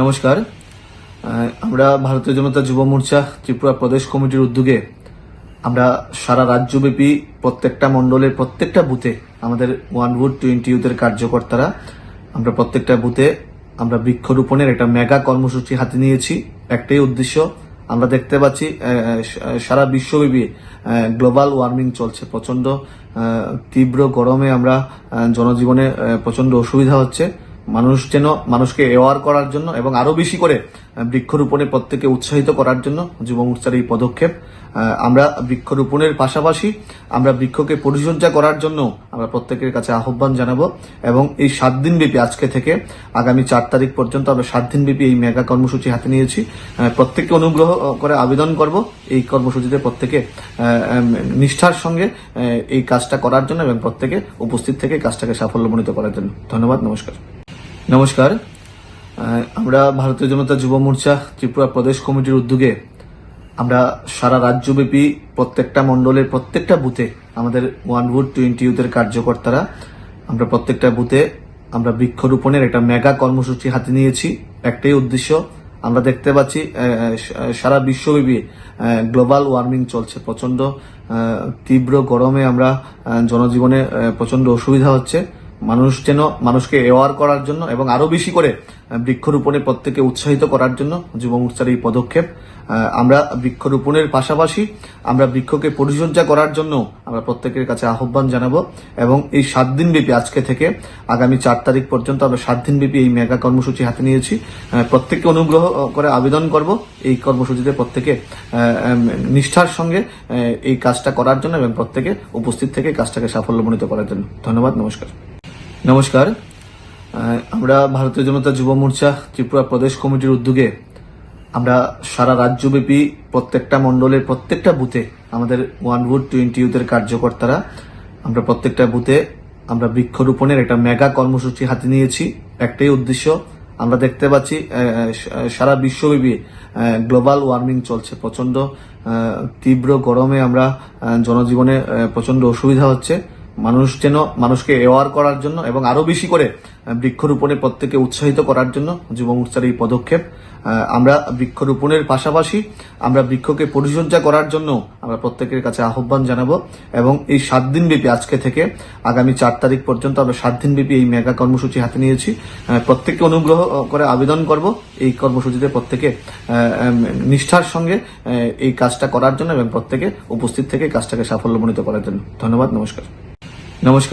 নমস্কার। আমরা ভারতীয় জনতা যুব মোর্চা ত্রিপুরা প্রদেশ কমিটির উদ্যোগে আমরা সারা রাজ্যব্যাপী প্রত্যেকটা মণ্ডলের প্রত্যেকটা বুথে আমাদের ওয়ান ভোট টোয়েন্টি ইউথের কার্যকর্তারা আমরা প্রত্যেকটা বুথে আমরা বৃক্ষরোপণের একটা মেগা কর্মসূচি হাতে নিয়েছি। একটাই উদ্দেশ্য আমরা দেখতে পাচ্ছি সারা বিশ্বব্যাপী গ্লোবাল ওয়ার্মিং চলছে প্রচণ্ড তীব্র গরমে আমরা জনজীবনে আহ, প্রচণ্ড অসুবিধা হচ্ছে। মানুষ যেন মানুষকে অ্যাওয়ার করার জন্য এবং আরও বেশি করে বৃক্ষরোপণে প্রত্যেকে উৎসাহিত করার জন্য যুব মোর্চার এই পদক্ষেপ। আমরা বৃক্ষরোপণের পাশাপাশি আমরা বৃক্ষকে পরিচর্যা করার জন্য আমরা প্রত্যেকের কাছে আহ্বান জানাব এবং এই সাত দিন ব্যাপী আজকে থেকে আগামী চার তারিখ পর্যন্ত আমরা সাত দিন ব্যাপী এই মেগা কর্মসূচি হাতে নিয়েছি। প্রত্যেককে অনুগ্রহ করে আবেদন করব এই কর্মসূচিতে প্রত্যেকে নিষ্ঠার সঙ্গে এই কাজটা করার জন্য এবং প্রত্যেকে উপস্থিত থেকে কাজটাকে সাফল্যমণ্ডিত করার জন্য। ধন্যবাদ, নমস্কার। নমস্কার। আমরা ভারতীয় জনতা যুব মোর্চা ত্রিপুরা প্রদেশ কমিটির উদ্যোগে আমরা সারা রাজ্যব্যাপী প্রত্যেকটা মণ্ডলের প্রত্যেকটা বুথে আমাদের ওয়ান ভোট টোয়েন্টি ইউথের কার্যকর্তারা আমরা প্রত্যেকটা বুথে আমরা বৃক্ষরোপণের একটা মেগা কর্মসূচি হাতে নিয়েছি। একটাই উদ্দেশ্য আমরা দেখতে পাচ্ছি সারা বিশ্বব্যাপী গ্লোবাল ওয়ার্মিং চলছে প্রচণ্ড তীব্র গরমে আমরা জনজীবনে আহ, প্রচণ্ড অসুবিধা হচ্ছে। মানুষ যেন মানুষকে অ্যাওয়ার করার জন্য এবং আরও বেশি করে বৃক্ষরোপণে প্রত্যেকে উৎসাহিত করার জন্য যুব মোর্চার এই পদক্ষেপ। আমরা বৃক্ষরোপণের পাশাপাশি আমরা বৃক্ষকে পরিচর্যা করার জন্য আমরা প্রত্যেকের কাছে আহ্বান জানাব এবং এই সাত দিন ব্যাপী আজকে থেকে আগামী চার তারিখ পর্যন্ত আমরা সাত দিন ব্যাপী এই মেগা কর্মসূচি হাতে নিয়েছি। প্রত্যেককে অনুগ্রহ করে আবেদন করব এই কর্মসূচিতে প্রত্যেকে নিষ্ঠার সঙ্গে এই কাজটা করার জন্য এবং প্রত্যেকে উপস্থিত থেকে কাজটাকে সাফল্যমণ্ডিত করার জন্য। ধন্যবাদ, নমস্কার। নমস্কার। আমরা ভারতীয় জনতা যুব মোর্চা ত্রিপুরা প্রদেশ কমিটির উদ্যোগে আমরা সারা রাজ্যব্যাপী প্রত্যেকটা মণ্ডলের প্রত্যেকটা বুথে আমাদের ওয়ান ভোট টোয়েন্টি ইউথের কার্যকর্তারা আমরা প্রত্যেকটা বুথে আমরা বৃক্ষরোপণের একটা মেগা কর্মসূচি হাতে নিয়েছি। একটাই উদ্দেশ্য আমরা দেখতে পাচ্ছি সারা বিশ্বব্যাপী গ্লোবাল ওয়ার্মিং চলছে প্রচণ্ড তীব্র গরমে আমরা জনজীবনে আহ, প্রচণ্ড অসুবিধা হচ্ছে। মানুষ যেন মানুষকে অ্যাওয়ার করার জন্য এবং আরও বেশি করে বৃক্ষরোপণে প্রত্যেকে উৎসাহিত করার জন্য যুব মোর্চার এই পদক্ষেপ। আমরা বৃক্ষরোপণের পাশাপাশি আমরা বৃক্ষকে পরিচর্যা করার জন্য আমরা প্রত্যেকের কাছে আহ্বান জানাব এবং এই সাত দিন ব্যাপী আজকে থেকে আগামী চার তারিখ পর্যন্ত আমরা সাত দিন ব্যাপী এই মেগা কর্মসূচি হাতে নিয়েছি। প্রত্যেককে অনুগ্রহ করে আবেদন করব এই কর্মসূচিতে প্রত্যেকে নিষ্ঠার সঙ্গে এই কাজটা করার জন্য এবং প্রত্যেকে উপস্থিত থেকে কাজটাকে সাফল্যমণ্ডিত করার জন্য। ধন্যবাদ, নমস্কার। নমস্কার।